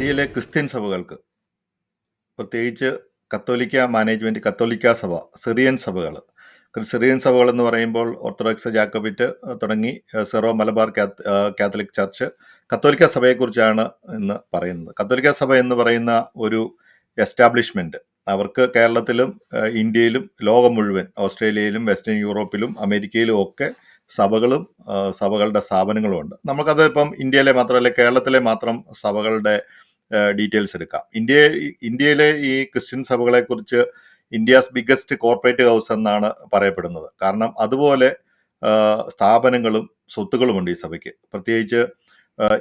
ഇന്ത്യയിലെ ക്രിസ്ത്യൻ സഭകൾക്ക് പ്രത്യേകിച്ച് കത്തോലിക്ക മാനേജ്മെന്റ് കത്തോലിക്ക സഭ സിറിയൻ സഭകൾ. സിറിയൻ സഭകൾ എന്ന് പറയുമ്പോൾ ഓർത്തഡോക്സ് ജാക്കബിറ്റ് തുടങ്ങി സെറോ മലബാർ കാത്തലിക് ചർച്ച് കത്തോലിക്ക സഭയെക്കുറിച്ചാണ് ഇന്ന് പറയുന്നത്. കത്തോലിക്ക സഭ എന്ന് പറയുന്ന ഒരു എസ്റ്റാബ്ലിഷ്മെന്റ് അവർക്ക് കേരളത്തിലും ഇന്ത്യയിലും ലോകം മുഴുവൻ ഓസ്ട്രേലിയയിലും വെസ്റ്റേൺ യൂറോപ്പിലും അമേരിക്കയിലും ഒക്കെ സഭകളും സഭകളുടെ സ്ഥാപനങ്ങളും ഉണ്ട് നമുക്കത് ഇപ്പം ഇന്ത്യയിലെ മാത്രമല്ല കേരളത്തിലെ മാത്രം സഭകളുടെ ഡീറ്റെയിൽസ് എടുക്കാം. ഇന്ത്യ ഇന്ത്യയിലെ ഈ ക്രിസ്ത്യൻ സഭകളെ കുറിച്ച് ഇന്ത്യസ് ബിഗ്ഗസ്റ്റ് കോർപ്പറേറ്റ് ഹൗസ് എന്നാണ് പറയപ്പെടുന്നത്. കാരണം അതുപോലെ സ്ഥാപനങ്ങളും സ്വത്തുക്കളുമുണ്ട് ഈ സഭയ്ക്ക്. പ്രത്യേകിച്ച്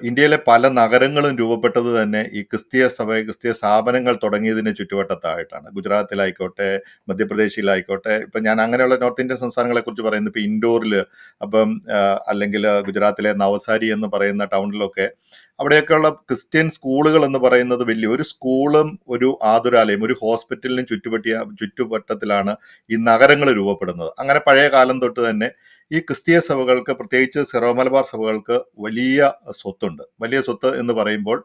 ഇന്ത്യയിലെ പല നഗരങ്ങളും രൂപപ്പെട്ടത് തന്നെ ഈ ക്രിസ്തീയ സഭ ക്രിസ്തീയ സ്ഥാപനങ്ങൾ തുടങ്ങിയതിന് ചുറ്റുവട്ടത്തായിട്ടാണ്. ഗുജറാത്തിലായിക്കോട്ടെ മധ്യപ്രദേശിലായിക്കോട്ടെ ഇപ്പം ഞാൻ അങ്ങനെയുള്ള നോർത്ത് ഇന്ത്യൻ സംസ്ഥാനങ്ങളെ കുറിച്ച് പറയുന്നത് ഇപ്പം ഇൻഡോറിൽ അപ്പം അല്ലെങ്കിൽ ഗുജറാത്തിലെ നവസാരി എന്ന് പറയുന്ന ടൗണിലൊക്കെ അവിടെയൊക്കെയുള്ള ക്രിസ്ത്യൻ സ്കൂളുകൾ എന്ന് പറയുന്നത് വലിയ ഒരു സ്കൂളും ഒരു ആതുരാലയം ഒരു ഹോസ്പിറ്റലിനും ചുറ്റുപറ്റിയ ചുറ്റുവട്ടത്തിലാണ് ഈ നഗരങ്ങൾ രൂപപ്പെടുന്നത്. അങ്ങനെ പഴയ കാലം തൊട്ട് തന്നെ ഈ ക്രിസ്തീയ സഭകൾക്ക് പ്രത്യേകിച്ച് സിറോ മലബാർ സഭകൾക്ക് വലിയ സ്വത്തുണ്ട്. വലിയ സ്വത്ത് എന്ന് പറയുമ്പോൾ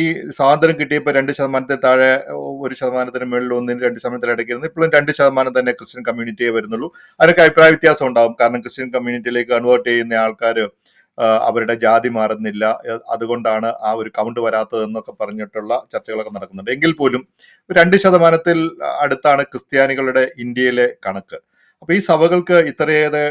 ഈ സ്വാതന്ത്ര്യം കിട്ടിയപ്പോൾ രണ്ട് ശതമാനത്തിൽ താഴെ ഒരു ശതമാനത്തിന് മുകളിൽ ഒന്നിന് രണ്ട് ശതമാനത്തിൽ ഇടയ്ക്കിരുന്നു ഇപ്പോഴും രണ്ട് ശതമാനം തന്നെ ക്രിസ്ത്യൻ കമ്മ്യൂണിറ്റിയെ വരുന്നുള്ളൂ. അതിനൊക്കെ അഭിപ്രായ വ്യത്യാസം ഉണ്ടാകും കാരണം ക്രിസ്ത്യൻ കമ്മ്യൂണിറ്റിയിലേക്ക് കൺവേർട്ട് ചെയ്യുന്ന ആൾക്കാർ അവരുടെ ജാതി മാറുന്നില്ല. അതുകൊണ്ടാണ് ആ ഒരു കൗണ്ട് വരാത്തതെന്നൊക്കെ പറഞ്ഞിട്ടുള്ള ചർച്ചകളൊക്കെ നടക്കുന്നുണ്ട്. എങ്കിൽ പോലും രണ്ട് ശതമാനത്തിൽ അടുത്താണ് ക്രിസ്ത്യാനികളുടെ ഇന്ത്യയിലെ കണക്ക്. അപ്പൊ ഈ സഭകൾക്ക് ഇത്രയേറെ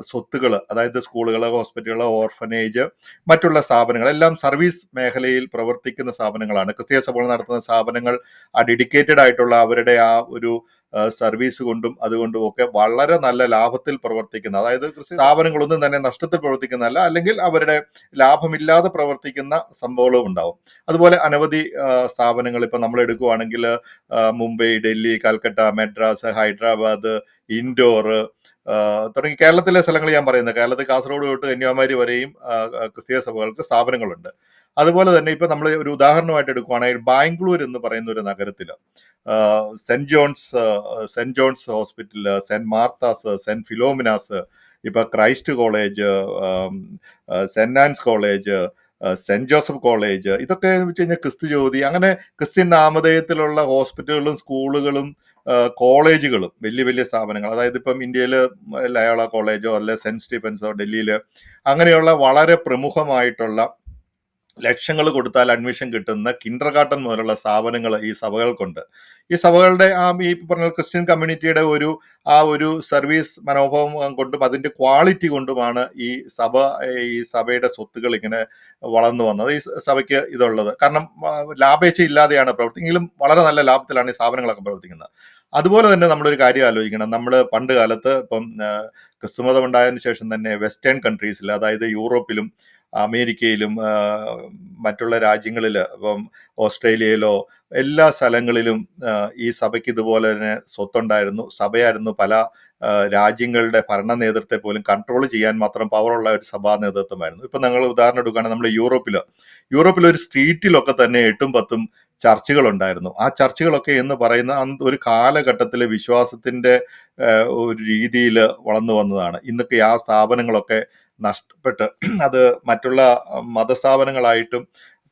സ്വത്തുകൾ അതായത് സ്കൂളുകൾ ഹോസ്പിറ്റലുകൾ ഓർഫനേജ് മറ്റുള്ള സ്ഥാപനങ്ങൾ എല്ലാം സർവീസ് മേഖലയിൽ പ്രവർത്തിക്കുന്ന സ്ഥാപനങ്ങളാണ്. ക്രിസ്തീയ സഭകൾ നടത്തുന്ന സ്ഥാപനങ്ങൾ ആ ഡെഡിക്കേറ്റഡ് ആയിട്ടുള്ള അവരുടെ ആ ഒരു സർവീസ് കൊണ്ടും അതുകൊണ്ടും ഒക്കെ വളരെ നല്ല ലാഭത്തിൽ പ്രവർത്തിക്കുന്ന അതായത് സ്ഥാപനങ്ങളൊന്നും തന്നെ നഷ്ടത്തിൽ പ്രവർത്തിക്കുന്നതല്ല അല്ലെങ്കിൽ അവരുടെ ലാഭമില്ലാതെ പ്രവർത്തിക്കുന്ന സംഭവങ്ങളും ഉണ്ടാവും. അതുപോലെ അനവധി സ്ഥാപനങ്ങൾ ഇപ്പം നമ്മൾ എടുക്കുവാണെങ്കിൽ മുംബൈ ഡൽഹി കൽക്കട്ട മെഡ്രാസ് ഹൈദരാബാദ് ഇൻഡോർ തുടങ്ങി കേരളത്തിലെ സ്ഥലങ്ങൾ ഞാൻ പറയുന്നത് കേരളത്തിൽ കാസർഗോഡ് തൊട്ട് കന്യാകുമാരി വരെയും ക്രിസ്തീയ സഭകൾക്ക് സ്ഥാപനങ്ങളുണ്ട്. അതുപോലെ തന്നെ ഇപ്പം നമ്മൾ ഒരു ഉദാഹരണമായിട്ട് എടുക്കുകയാണെങ്കിൽ ബാംഗ്ലൂർ എന്ന് പറയുന്ന ഒരു നഗരത്തിൽ saint John's saint John's hospital saint Martha's saint Philomena's ഇപ്പൊ Christ college saint Ann's college saint Joseph college ഇതൊക്കെ വെച്ച് കഴിഞ്ഞാൽ ക്രിസ്തു ജ്യോതി അങ്ങനെ ക്രിസ്ത്യൻ നാമധേയത്തിലുള്ള ഹോസ്പിറ്റലുകളും സ്കൂളുകളും കോളേജുകളും വലിയ വലിയ സ്ഥാപനങ്ങൾ അതായത് ഇപ്പം ഇന്ത്യയിൽ ലയോള കോളേജോ അല്ലെ സെന്റ് സ്റ്റീഫൻസോ ഡൽഹിയിൽ അങ്ങനെയുള്ള വളരെ പ്രമുഖമായിട്ടുള്ള ലക്ഷങ്ങൾ കൊടുത്താൽ അഡ്മിഷൻ കിട്ടുന്ന കിൻഡർ ഗാർട്ടൻ മുതലുള്ള സ്ഥാപനങ്ങൾ ഈ സഭകൾക്കുണ്ട്. ഈ സഭകളുടെ ആ ഈ പറഞ്ഞ ക്രിസ്ത്യൻ കമ്മ്യൂണിറ്റിയുടെ ഒരു ആ ഒരു സർവീസ് മനോഭാവം കൊണ്ടും അതിന്റെ ക്വാളിറ്റി കൊണ്ടുമാണ് ഈ സഭ ഈ സഭയുടെ സ്വത്തുകൾ ഇങ്ങനെ വളർന്നു വന്നത്. ഈ സഭയ്ക്ക് ഇതുള്ളത്. കാരണം ലാഭേച്ഛ ഇല്ലാതെയാണ് പ്രവർത്തിക്കുന്നത് വളരെ നല്ല ലാഭത്തിലാണ് ഈ സ്ഥാപനങ്ങളൊക്കെ പ്രവർത്തിക്കുന്നത്. അതുപോലെ തന്നെ നമ്മളൊരു കാര്യം ആലോചിക്കണം. നമ്മൾ പണ്ട് കാലത്ത് ഇപ്പം ക്രിസ്തുമതം ഉണ്ടായതിനു ശേഷം തന്നെ വെസ്റ്റേൺ കൺട്രീസിൽ അതായത് യൂറോപ്പിലും അമേരിക്കയിലും മറ്റുള്ള രാജ്യങ്ങളിൽ ഇപ്പം ഓസ്ട്രേലിയയിലോ എല്ലാ സ്ഥലങ്ങളിലും ഈ സഭയ്ക്ക് ഇതുപോലെ തന്നെ സ്വത്തുണ്ടായിരുന്നു. സഭയായിരുന്നു പല രാജ്യങ്ങളുടെ ഭരണ നേതൃത്വത്തെ പോലും കൺട്രോൾ ചെയ്യാൻ മാത്രം പവറുള്ള ഒരു സഭാ നേതൃത്വമായിരുന്നു. ഇപ്പം ഞങ്ങൾ ഉദാഹരണം എടുക്കുകയാണെങ്കിൽ നമ്മൾ യൂറോപ്പിൽ യൂറോപ്പിൽ ഒരു സ്ട്രീറ്റിലൊക്കെ തന്നെ എട്ടും പത്തും ചർച്ചുകൾ ഉണ്ടായിരുന്നു ആ ചർച്ചകളൊക്കെ എന്ന് പറയുന്ന ഒരു കാലഘട്ടത്തിലെ വിശ്വാസത്തിന്റെ ഒരു രീതിയിൽ വളർന്നു വന്നതാണ്. ഇന്നൊക്കെ ആ സ്ഥാപനങ്ങളൊക്കെ നഷ്ടപ്പെട്ട് അത് മറ്റുള്ള മതസ്ഥാപനങ്ങളായിട്ടും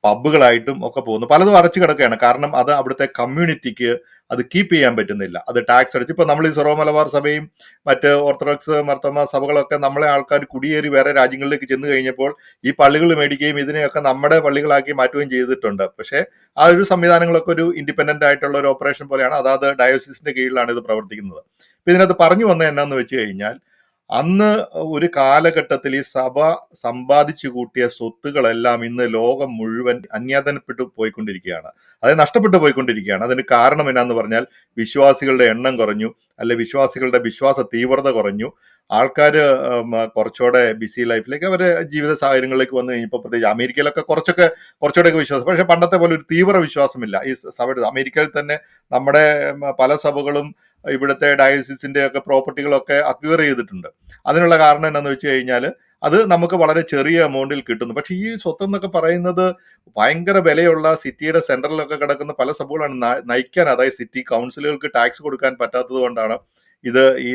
പബ്ബുകളായിട്ടും ഒക്കെ പോകുന്നു. പലതും അടച്ചു കിടക്കുകയാണ്. കാരണം അത് അവിടുത്തെ കമ്മ്യൂണിറ്റിക്ക് അത് കീപ്പ് ചെയ്യാൻ പറ്റുന്നില്ല. അത് ടാക്സ് അടിച്ച് ഇപ്പൊ നമ്മൾ ഈ സെറോ മലബാർ സഭയും മറ്റ് ഓർത്തഡോക്സ് മർത്തമ സഭകളൊക്കെ നമ്മളെ ആൾക്കാർ കുടിയേറി വേറെ രാജ്യങ്ങളിലേക്ക് ചെന്ന് കഴിഞ്ഞപ്പോൾ ഈ പള്ളികൾ മേടിക്കുകയും ഇതിനെയൊക്കെ നമ്മുടെ പള്ളികളാക്കി മാറ്റുകയും ചെയ്തിട്ടുണ്ട്. പക്ഷേ ആ ഒരു സംവിധാനങ്ങളൊക്കെ ഒരു ഇൻഡിപെൻഡന്റ് ആയിട്ടുള്ള ഒരു ഓപ്പറേഷൻ പോലെയാണ്. അതാത് ഡയോസിസിന്റെ കീഴിലാണ് ഇത് പ്രവർത്തിക്കുന്നത്. ഇതിനകത്ത് പറഞ്ഞു വന്നത് എന്നാന്ന് വെച്ച് കഴിഞ്ഞാൽ അന്ന് ഒരു കാലഘട്ടത്തിൽ ഈ സഭ സമ്പാദിച്ചു കൂട്ടിയ സ്വത്തുകളെല്ലാം ഇന്ന് ലോകം മുഴുവൻ അന്യാതനപ്പെട്ടു പോയിക്കൊണ്ടിരിക്കുകയാണ്. അത് നഷ്ടപ്പെട്ടു പോയിക്കൊണ്ടിരിക്കുകയാണ്. അതിന് കാരണം എന്നാന്ന് പറഞ്ഞാൽ വിശ്വാസികളുടെ എണ്ണം കുറഞ്ഞു അല്ലെ വിശ്വാസികളുടെ വിശ്വാസ തീവ്രത കുറഞ്ഞു. ആൾക്കാർ കുറച്ചുകൂടെ ബിസി ലൈഫിലേക്ക് അവരെ ജീവിത സാഹചര്യങ്ങളിലേക്ക് വന്നു കഴിഞ്ഞപ്പോൾ പ്രത്യേകിച്ച് അമേരിക്കയിലൊക്കെ കുറച്ചൊക്കെ കുറച്ചുകൂടെയൊക്കെ വിശ്വാസം. പക്ഷേ പണ്ടത്തെ പോലെ ഒരു തീവ്ര വിശ്വാസമില്ല. ഈ സഭയുടെ അമേരിക്കയിൽ തന്നെ നമ്മുടെ പല സഭകളും ഇവിടുത്തെ ഡയസിസിന്റെ ഒക്കെ പ്രോപ്പർട്ടികളൊക്കെ അക്വയർ ചെയ്തിട്ടുണ്ട്. അതിനുള്ള കാരണം എന്താണെന്ന് വെച്ച് കഴിഞ്ഞാൽ അത് നമുക്ക് വളരെ ചെറിയ എമൗണ്ടിൽ കിട്ടുന്നു. പക്ഷേ ഈ സ്വത്ത് എന്നൊക്കെ പറയുന്നത് ഭയങ്കര വിലയുള്ള സിറ്റിയുടെ സെന്ററിലൊക്കെ കിടക്കുന്ന പല സഭകളാണ് നയിക്കാൻ അതായത് സിറ്റി കൗൺസിലുകൾക്ക് ടാക്സ് കൊടുക്കാൻ പറ്റാത്തത് കൊണ്ടാണ് ഇത് ഈ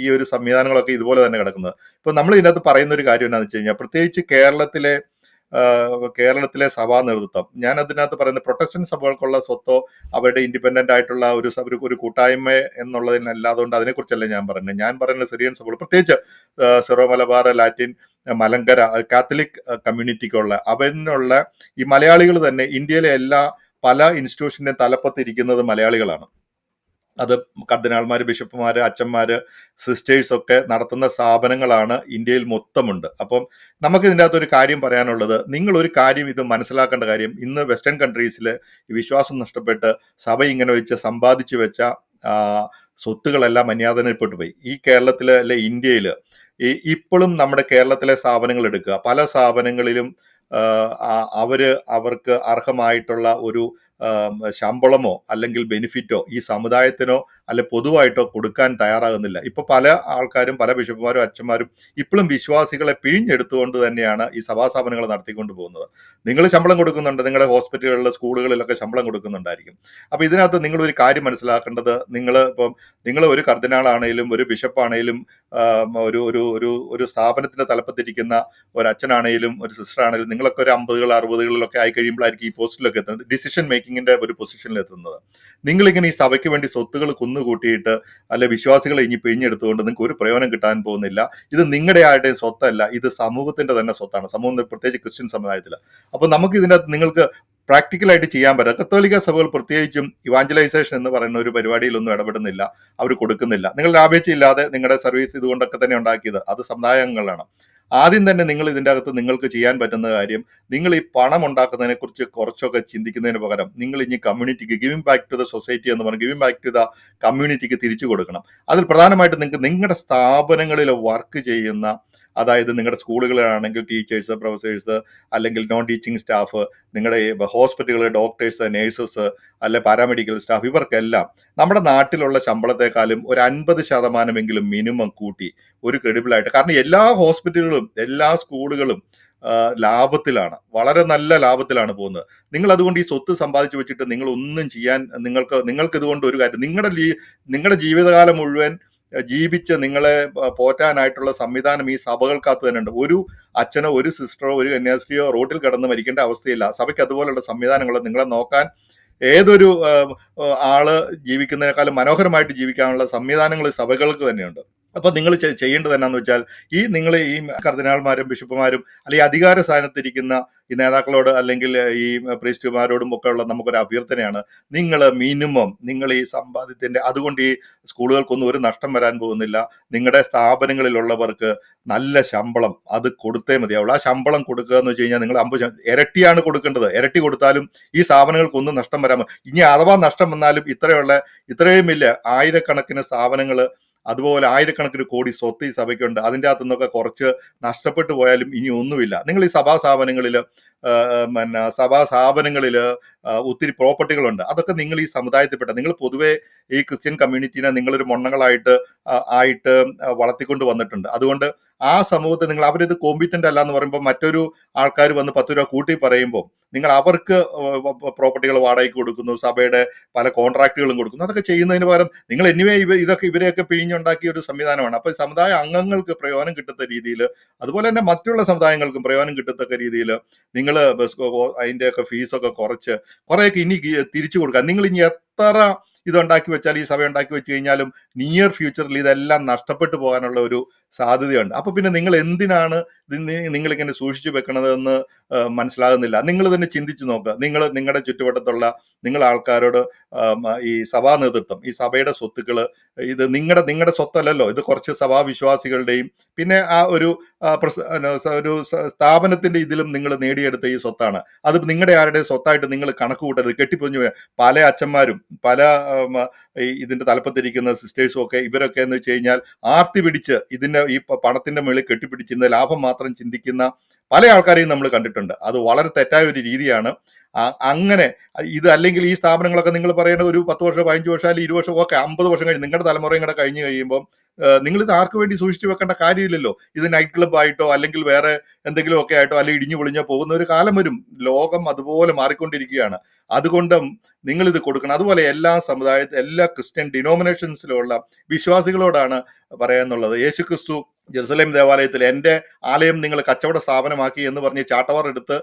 ഈ- ഒരു സംവിധാനങ്ങളൊക്കെ ഇതുപോലെ തന്നെ കിടക്കുന്നത്. ഇപ്പൊ നമ്മൾ ഇതിനകത്ത് പറയുന്ന ഒരു കാര്യം എന്താണെന്ന് വെച്ച് കഴിഞ്ഞാൽ പ്രത്യേകിച്ച് കേരളത്തിലെ കേരളത്തിലെ സഭാ നേതൃത്വം. ഞാൻ അതിനകത്ത് പറയുന്നത് പ്രൊട്ടസ്റ്റന്റ് സഭകൾക്കുള്ള സ്വത്തോ അവരുടെ ഇൻഡിപെൻഡന്റ് ആയിട്ടുള്ള ഒരു ഒരു കൂട്ടായ്മ കൂട്ടായ്മ എന്നുള്ളതിനല്ലാതുകൊണ്ട് അതിനെക്കുറിച്ചല്ല ഞാൻ പറയുന്നത്. ഞാൻ പറയുന്നത് സിറിയൻ സഭകൾ പ്രത്യേകിച്ച് Syro Malabar Latin Malankara Catholic കമ്മ്യൂണിറ്റിക്കുള്ള അവനുള്ള ഈ മലയാളികൾ തന്നെ ഇന്ത്യയിലെ എല്ലാ പല ഇൻസ്റ്റിറ്റ്യൂഷന്റെ തലപ്പത്തിരിക്കുന്നത് മലയാളികളാണ്. അത് കർദിനാൾമാർ ബിഷപ്പുമാർ അച്ഛന്മാർ സിസ്റ്റേഴ്സ് ഒക്കെ നടത്തുന്ന സ്ഥാപനങ്ങളാണ് ഇന്ത്യയിൽ മൊത്തമുണ്ട്. അപ്പം നമുക്ക് ഇതിന്റെ അകത്ത് ഒരു കാര്യം പറയാനുള്ളത്. നിങ്ങൾ ഒരു കാര്യം ഇത് മനസ്സിലാക്കേണ്ട കാര്യം ഇന്ന് വെസ്റ്റേൺ കൺട്രീസിൽ വിശ്വാസം നഷ്ടപ്പെട്ട് സഭ ഇങ്ങനെ വെച്ച് സമ്പാദിച്ചു വെച്ച സ്വത്തുകളെല്ലാം അന്യാതനപ്പെട്ടു പോയി. ഈ കേരളത്തിൽ അല്ലെ ഇന്ത്യയിൽ ഈ ഇപ്പോഴും നമ്മുടെ കേരളത്തിലെ സ്ഥാപനങ്ങൾ എടുക്കുക. പല സ്ഥാപനങ്ങളിലും അവർ അവർക്ക് അർഹമായിട്ടുള്ള ഒരു ശമ്പളമോ അല്ലെങ്കിൽ ബെനിഫിറ്റോ ഈ സമുദായത്തിനോ അല്ലെ പൊതുവായിട്ടോ കൊടുക്കാൻ തയ്യാറാകുന്നില്ല. ഇപ്പൊ പല ആൾക്കാരും പല ബിഷപ്പുമാരും അച്ഛന്മാരും ഇപ്പോഴും വിശ്വാസികളെ പിഴിഞ്ഞെടുത്തുകൊണ്ട് തന്നെയാണ് ഈ സഭാസ്ഥാപനങ്ങൾ നടത്തിക്കൊണ്ട് പോകുന്നത്. നിങ്ങൾ ശമ്പളം കൊടുക്കുന്നുണ്ട് നിങ്ങളുടെ ഹോസ്പിറ്റലുകളിലെ സ്കൂളുകളിലൊക്കെ ശമ്പളം കൊടുക്കുന്നുണ്ടായിരിക്കും. അപ്പൊ ഇതിനകത്ത് നിങ്ങൾ ഒരു കാര്യം മനസ്സിലാക്കേണ്ടത് നിങ്ങൾ ഇപ്പം നിങ്ങൾ ഒരു കർദിനാളാണേലും ഒരു ബിഷപ്പാണേലും ഒരു ഒരു ഒരു ഒരു സ്ഥാപനത്തിന്റെ തലപ്പത്തിരിക്കുന്ന ഒരു അച്ഛനാണേലും ഒരു സിസ്റ്റർ ആണേലും നിങ്ങളൊക്കെ ഒരു അമ്പതുകൾ അറുപതുകളിലൊക്കെ ആയി കഴിയുമ്പോഴായിരിക്കും ഈ പോസ്റ്റിലൊക്കെ എത്തുന്നത്. ഡിസിഷൻ മേക്കിങ്ങിന്റെ ഒരു പൊസിഷനിൽ എത്തുന്നത്. നിങ്ങളിങ്ങനെ ഈ സഭയ്ക്ക് വേണ്ടി സ്വത്തുകൾ കുന്നുകൂട്ടിയിട്ട് അല്ലെ വിശ്വാസികളെ ഇനി പിഴിഞ്ഞെടുത്തുകൊണ്ട് നിങ്ങൾക്ക് ഒരു പ്രയോജനം കിട്ടാൻ പോകുന്നില്ല. ഇത് നിങ്ങളുടെ ആരുടെയും സ്വത്തല്ല ഇത് സമൂഹത്തിന്റെ തന്നെ സ്വത്താണ്. സമൂഹം പ്രത്യേകിച്ച് ക്രിസ്ത്യൻ സമുദായത്തിൽ. അപ്പൊ നമുക്ക് ഇതിനകത്ത് നിങ്ങൾക്ക് പ്രാക്ടിക്കലായിട്ട് ചെയ്യാൻ പറ്റും. കത്തോലിക്ക സഭകൾ പ്രത്യേകിച്ചും ഇവാഞ്ചലൈസേഷൻ എന്ന് പറയുന്ന ഒരു പരിപാടിയിലൊന്നും ഇടപെടുന്നില്ല. അവർ കൊടുക്കുന്നില്ല. നിങ്ങൾ ലാഭേച്ഛയില്ലാതെ നിങ്ങളുടെ സർവീസ് ഇതുകൊണ്ടൊക്കെ തന്നെ ഉണ്ടാക്കിയത്. അത് സമുദായങ്ങളാണ് ആദ്യം തന്നെ നിങ്ങൾ ഇതിന്റെ അകത്ത് നിങ്ങൾക്ക് ചെയ്യാൻ പറ്റുന്ന കാര്യം നിങ്ങൾ ഈ പണം ഉണ്ടാക്കുന്നതിനെ കുറിച്ച് കുറച്ചൊക്കെ ചിന്തിക്കുന്നതിന് പകരം നിങ്ങൾ ഇനി കമ്മ്യൂണിറ്റിക്ക് giving back to the society എന്ന് പറഞ്ഞ് ഗിവിംഗ് ബാക്ക് ടു ദ കമ്മ്യൂണിറ്റിക്ക് തിരിച്ചു കൊടുക്കണം. അതിൽ പ്രധാനമായിട്ട് നിങ്ങൾക്ക് നിങ്ങളുടെ സ്ഥാപനങ്ങളിൽ വർക്ക് ചെയ്യുന്ന അതായത് നിങ്ങളുടെ സ്കൂളുകളിലാണെങ്കിൽ ടീച്ചേഴ്സ് പ്രൊഫസേഴ്സ് അല്ലെങ്കിൽ നോൺ ടീച്ചിങ് സ്റ്റാഫ് നിങ്ങളുടെ ഹോസ്പിറ്റലുകളിലെ ഡോക്ടേഴ്സ് നേഴ്സസ് അല്ലെ പാരാമെഡിക്കൽ സ്റ്റാഫ് ഇവർക്കെല്ലാം നമ്മുടെ നാട്ടിലുള്ള ശമ്പളത്തെക്കാളും ഒരു അൻപത് ശതമാനമെങ്കിലും മിനിമം കൂട്ടി ഒരു ക്രെഡിബിളായിട്ട് കാരണം എല്ലാ ഹോസ്പിറ്റലുകളും എല്ലാ സ്കൂളുകളും ലാഭത്തിലാണ്. വളരെ നല്ല ലാഭത്തിലാണ് പോകുന്നത്. നിങ്ങൾ അതുകൊണ്ട് ഈ സ്വത്ത് സമ്പാദിച്ചു വെച്ചിട്ട് നിങ്ങൾ ഒന്നും ചെയ്യാൻ നിങ്ങൾക്ക് നിങ്ങൾക്ക് ഇതുകൊണ്ട് ഒരു കാര്യം നിങ്ങളുടെ നിങ്ങളുടെ ജീവിതകാലം മുഴുവൻ ജീവിച്ച് നിങ്ങളെ പോറ്റാനായിട്ടുള്ള സംവിധാനം ഈ സഭകൾക്കകത്ത് തന്നെ ഉണ്ട് ഒരു അച്ഛനോ ഒരു സിസ്റ്ററോ ഒരു കന്യാസ്ത്രീയോ റോട്ടിൽ കിടന്ന് മരിക്കേണ്ട അവസ്ഥയില്ല. സഭയ്ക്ക് അതുപോലുള്ള സംവിധാനങ്ങൾ നിങ്ങളെ നോക്കാൻ ഏതൊരു ആൾ ജീവിക്കുന്നതിനേക്കാളും മനോഹരമായിട്ട് ജീവിക്കാനുള്ള സംവിധാനങ്ങൾ സഭകൾക്ക് തന്നെയുണ്ട്. അപ്പൊ നിങ്ങൾ ചെയ്യേണ്ടത് എന്നാന്ന് വെച്ചാൽ ഈ നിങ്ങൾ ഈ കർദിനാൾമാരും ബിഷപ്പുമാരും അല്ലെങ്കിൽ അധികാര സ്ഥാനത്തിരിക്കുന്ന ഈ നേതാക്കളോട് അല്ലെങ്കിൽ ഈ പ്രീസ്റ്റുമാരോടും ഒക്കെ ഉള്ള നമുക്കൊരു അഭ്യർത്ഥനയാണ്. നിങ്ങൾ മിനിമം നിങ്ങൾ ഈ സമ്പാദ്യത്തിന്റെ അതുകൊണ്ട് ഈ സ്കൂളുകൾക്കൊന്നും ഒരു നഷ്ടം വരാൻ പോകുന്നില്ല. നിങ്ങളുടെ സ്ഥാപനങ്ങളിലുള്ളവർക്ക് നല്ല ശമ്പളം അത് കൊടുത്തേ മതിയാവുള്ളൂ. ആ ശമ്പളം കൊടുക്കുക എന്ന് വെച്ച് കഴിഞ്ഞാൽ നിങ്ങൾ അമ്പത് ഇരട്ടിയാണ് കൊടുക്കേണ്ടത്. ഇരട്ടി കൊടുത്താലും ഈ സ്ഥാപനങ്ങൾക്കൊന്നും നഷ്ടം വരാൻ ഇനി അഥവാ നഷ്ടം വന്നാലും ഇത്രയുള്ള ഇത്രയും വലിയ ആയിരക്കണക്കിന് സ്ഥാപനങ്ങൾ അതുപോലെ ആയിരക്കണക്കിന് കോടി സ്വത്ത് ഈ സഭയ്ക്കുണ്ട്. അതിന്റെ അകത്തു നിന്നൊക്കെ കുറച്ച് നഷ്ടപ്പെട്ടു പോയാലും ഇനി ഒന്നുമില്ല. നിങ്ങൾ ഈ സഭാ സ്ഥാപനങ്ങളിൽ പിന്നെ സഭാ സ്ഥാപനങ്ങളിൽ ഒത്തിരി പ്രോപ്പർട്ടികളുണ്ട്. അതൊക്കെ നിങ്ങൾ ഈ സമുദായത്തിൽപ്പെട്ട നിങ്ങൾ പൊതുവേ ഈ ക്രിസ്ത്യൻ കമ്മ്യൂണിറ്റീനെ നിങ്ങളൊരു മൊണ്ണങ്ങളായിട്ട് ആ, ആയിട്ട് വളർത്തിക്കൊണ്ട് വന്നിട്ടുണ്ട്. അതുകൊണ്ട് ആ സമൂഹത്തെ നിങ്ങൾ അവരിത് കോമ്പിറ്റന്റ് അല്ല എന്ന് പറയുമ്പോൾ മറ്റൊരു ആൾക്കാർ വന്ന് പത്ത് രൂപ കൂട്ടി പറയുമ്പോൾ നിങ്ങൾ അവർക്ക് പ്രോപ്പർട്ടികൾ വാടകയ്ക്ക് കൊടുക്കുന്നു സഭയുടെ പല കോൺട്രാക്റ്റുകളും കൊടുക്കുന്നു അതൊക്കെ ചെയ്യുന്നതിന് പകരം നിങ്ങൾ എനിവേ ഇവ ഇതൊക്കെ ഇവരെയൊക്കെ പിഴിഞ്ഞുണ്ടാക്കിയ ഒരു സംവിധാനമാണ്. അപ്പോൾ സമുദായ അംഗങ്ങൾക്ക് പ്രയോജനം കിട്ടത്ത രീതിയിൽ അതുപോലെ തന്നെ മറ്റുള്ള സമുദായങ്ങൾക്കും പ്രയോജനം കിട്ടത്തക്ക രീതിയിൽ നിങ്ങൾ അതിന്റെയൊക്കെ ഫീസൊക്കെ കുറച്ച് കുറേയൊക്കെ ഇനി തിരിച്ചു കൊടുക്കുക. നിങ്ങൾ ഇനി എത്ര ഇതുണ്ടാക്കി വെച്ചാൽ ഈ സഭ ഉണ്ടാക്കി വെച്ച് കഴിഞ്ഞാലും നിയർ ഫ്യൂച്ചറിൽ ഇതെല്ലാം നഷ്ടപ്പെട്ടു പോകാനുള്ള ഒരു സാധ്യതയുണ്ട്. അപ്പൊ പിന്നെ നിങ്ങൾ എന്തിനാണ് നിങ്ങളിങ്ങനെ സൂക്ഷിച്ചു വെക്കണതെന്ന് മനസ്സിലാകുന്നില്ല. നിങ്ങൾ തന്നെ ചിന്തിച്ചു നോക്കുക നിങ്ങൾ നിങ്ങളുടെ ചുറ്റുവട്ടത്തുള്ള നിങ്ങൾ ആൾക്കാരോട് ഈ സഭാ നേതൃത്വം ഈ സഭയുടെ സ്വത്തുക്കൾ ഇത് നിങ്ങളുടെ നിങ്ങളുടെ സ്വത്തല്ലല്ലോ. ഇത് കുറച്ച് സഭാവിശ്വാസികളുടെയും പിന്നെ ആ ഒരു ഒരു സ്ഥാപനത്തിന്റെ ഇതിലും നിങ്ങൾ നേടിയെടുത്ത ഈ സ്വത്താണ്. അത് നിങ്ങളുടെ ആരുടെ സ്വത്തായിട്ട് നിങ്ങൾ കണക്ക് കൂട്ടരുത് കെട്ടിപ്പൊഞ്ഞു പല അച്ഛന്മാരും പല ഇതിന്റെ തലപ്പത്തിരിക്കുന്ന സിസ്റ്റേഴ്സും ഒക്കെ ഇവരൊക്കെ എന്ന് വെച്ച് കഴിഞ്ഞാൽ ആർത്തി പിടിച്ച് ഇതിന്റെ ഈ പണത്തിന്റെ മുകളിൽ കെട്ടിപ്പിടിച്ചിരുന്ന ലാഭം മാത്രം ചിന്തിക്കുന്ന പല ആൾക്കാരെയും നമ്മൾ കണ്ടിട്ടുണ്ട്. അത് വളരെ തെറ്റായ ഒരു രീതിയാണ്. അങ്ങനെ ഇത് അല്ലെങ്കിൽ ഈ സ്ഥാപനങ്ങളൊക്കെ നിങ്ങൾ പറയേണ്ട ഒരു പത്ത് വർഷം പതിനഞ്ച് വർഷം അല്ലെങ്കിൽ ഇരുപത് വർഷം ഒക്കെ അമ്പത് വർഷം കഴിഞ്ഞ് നിങ്ങളുടെ തലമുറയും കൂടെ കഴിഞ്ഞ് കഴിയുമ്പോൾ നിങ്ങൾ ഇത് ആർക്ക് വേണ്ടി സൂക്ഷിച്ചു വെക്കേണ്ട കാര്യമില്ലല്ലോ. ഇത് നൈറ്റ് ക്ലബ് ആയിട്ടോ അല്ലെങ്കിൽ വേറെ എന്തെങ്കിലും ഒക്കെ ആയിട്ടോ അല്ലെങ്കിൽ ഇടിഞ്ഞു പൊളിഞ്ഞോ പോകുന്ന ഒരു കാലം വരും. ലോകം അതുപോലെ മാറിക്കൊണ്ടിരിക്കുകയാണ്. അതുകൊണ്ട് നിങ്ങൾ ഇത് കൊടുക്കണം. അതുപോലെ എല്ലാ സമുദായത്തിൽ എല്ലാ ക്രിസ്ത്യൻ ഡിനോമിനേഷൻസിലുള്ള വിശ്വാസികളോടാണ് പറയാനുള്ളത് യേശുക്രിസ്തു ജെറുസലേം ദേവാലയത്തിൽ എന്റെ ആലയം നിങ്ങൾ കച്ചവട സ്ഥാപനമാക്കി എന്ന് പറഞ്ഞ് ചാട്ടവാർ എടുത്ത്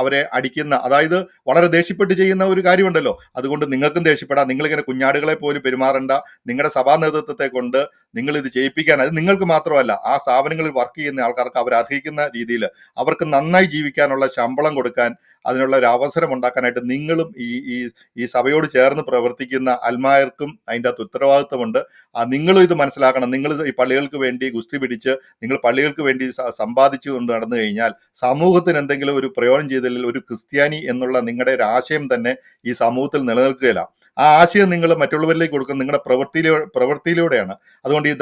അവരെ അടിക്കുന്ന അതായത് വളരെ ദേഷ്യപ്പെട്ട് ചെയ്യുന്ന ഒരു കാര്യമുണ്ടല്ലോ. അതുകൊണ്ട് നിങ്ങൾക്കും ദേഷ്യപ്പെടാം. നിങ്ങളിങ്ങനെ കുഞ്ഞാടുകളെ പോലും പെരുമാറണ്ട. നിങ്ങളുടെ സഭാ നേതൃത്വത്തെ കൊണ്ട് നിങ്ങൾ ഇത് ചെയ്യിപ്പിക്കാൻ അത് നിങ്ങൾക്ക് മാത്രമല്ല ആ സ്ഥാപനങ്ങളിൽ വർക്ക് ചെയ്യുന്ന ആൾക്കാർക്ക് അവർ അർഹിക്കുന്ന രീതിയിൽ അവർക്ക് നന്നായി ജീവിക്കാനുള്ള ശമ്പളം കൊടുക്കാൻ അതിനുള്ള ഒരു അവസരം ഉണ്ടാക്കാനായിട്ട് നിങ്ങളും ഈ ഈ ഈ സഭയോട് ചേർന്ന് പ്രവർത്തിക്കുന്ന അൽമായർക്കും അതിന്റെ അകത്ത് ഉത്തരവാദിത്വമുണ്ട്. നിങ്ങളും ഇത് മനസ്സിലാക്കണം. നിങ്ങൾ ഈ പള്ളികൾക്ക് വേണ്ടി ഗുസ്തി പിടിച്ച് നിങ്ങൾ പള്ളികൾക്ക് വേണ്ടി സമ്പാദിച്ചു കൊണ്ട് നടന്നു കഴിഞ്ഞാൽ സമൂഹത്തിന് എന്തെങ്കിലും ഒരു പ്രയോജനം ചെയ്തതിൽ ഒരു ക്രിസ്ത്യാനി എന്നുള്ള നിങ്ങളുടെ ഒരു ആശയം തന്നെ ഈ സമൂഹത്തിൽ നിലനിൽക്കുകയില്ല. ആ ആശയം നിങ്ങൾ മറ്റുള്ളവരിലേക്ക് കൊടുക്കുന്ന നിങ്ങളുടെ പ്രവൃത്തിയിലൂടെ പ്രവൃത്തിയിലൂടെയാണ്. അതുകൊണ്ട് ഈ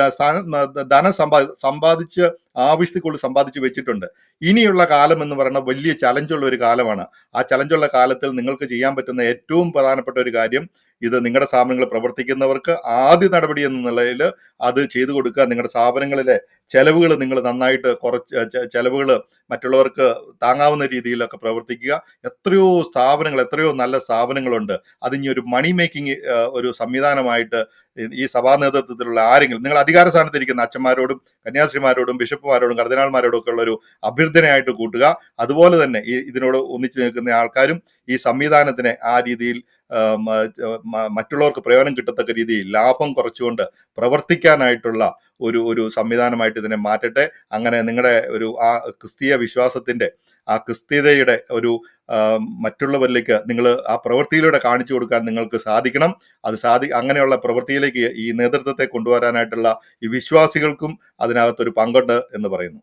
ധനം സമ്പാ സമ്പാദിച്ച് ആവശ്യത്തിക്കുള്ളിൽ സമ്പാദിച്ച് വെച്ചിട്ടുണ്ട്. ഇനിയുള്ള കാലം എന്ന് പറയുന്ന വലിയ ചലഞ്ചുള്ള ഒരു കാലമാണ്. ആ ചലഞ്ചുള്ള കാലത്തിൽ നിങ്ങൾക്ക് ചെയ്യാൻ പറ്റുന്ന ഏറ്റവും പ്രധാനപ്പെട്ട ഒരു കാര്യം ഇത് നിങ്ങളുടെ സ്ഥാപനങ്ങൾ പ്രവർത്തിക്കുന്നവർക്ക് ആദ്യ നടപടി എന്ന നിലയിൽ അത് ചെയ്തു കൊടുക്കുക. നിങ്ങളുടെ സ്ഥാപനങ്ങളിലെ ചെലവുകൾ നിങ്ങൾ നന്നായിട്ട് കുറച്ച് ചെലവുകൾ മറ്റുള്ളവർക്ക് താങ്ങാവുന്ന രീതിയിലൊക്കെ പ്രവർത്തിക്കുക. എത്രയോ സ്ഥാപനങ്ങൾ എത്രയോ നല്ല സ്ഥാപനങ്ങളുണ്ട്. അതിനി ഒരു മണി മേക്കിംഗ് ഒരു സംവിധാനമായിട്ട് ഈ- സഭാ നേതൃത്വത്തിലുള്ള ആരെങ്കിലും നിങ്ങൾ അധികാര സ്ഥാനത്തിരിക്കുന്ന അച്ഛന്മാരോടും കന്യാസ്ത്രീമാരോടും ബിഷപ്പുമാരോടും കർദിനാൾമാരോടും ഒക്കെ ഉള്ള ഒരു അഭ്യർത്ഥനയായിട്ട് കൂട്ടുക. അതുപോലെ തന്നെ ഈ ഇതിനോട് ഒന്നിച്ചു നിൽക്കുന്ന ആൾക്കാരും ഈ സംവിധാനത്തിനെ ആ രീതിയിൽ മറ്റുള്ളവർക്ക് പ്രയോജനം കിട്ടത്തക്ക രീതിയിൽ ലാഭം കുറച്ചുകൊണ്ട് പ്രവർത്തിക്കാനായിട്ടുള്ള ഒരു ഒരു സംവിധാനമായിട്ട് ഇതിനെ മാറ്റട്ടെ. അങ്ങനെ നിങ്ങളുടെ ഒരു ആ ക്രിസ്തീയ വിശ്വാസത്തിന്റെ ആ ക്രിസ്തീയതയുടെ ഒരു മറ്റുള്ളവരിലേക്ക് നിങ്ങൾ ആ പ്രവൃത്തിയിലൂടെ കാണിച്ചു കൊടുക്കാൻ നിങ്ങൾക്ക് സാധിക്കണം. അത് സാധി അങ്ങനെയുള്ള പ്രവൃത്തിയിലേക്ക് ഈ നേതൃത്വത്തെ കൊണ്ടുവരാനായിട്ടുള്ള ഈ വിശ്വാസികൾക്കും അതിനകത്തൊരു പങ്കുണ്ട് എന്ന് പറയുന്നു.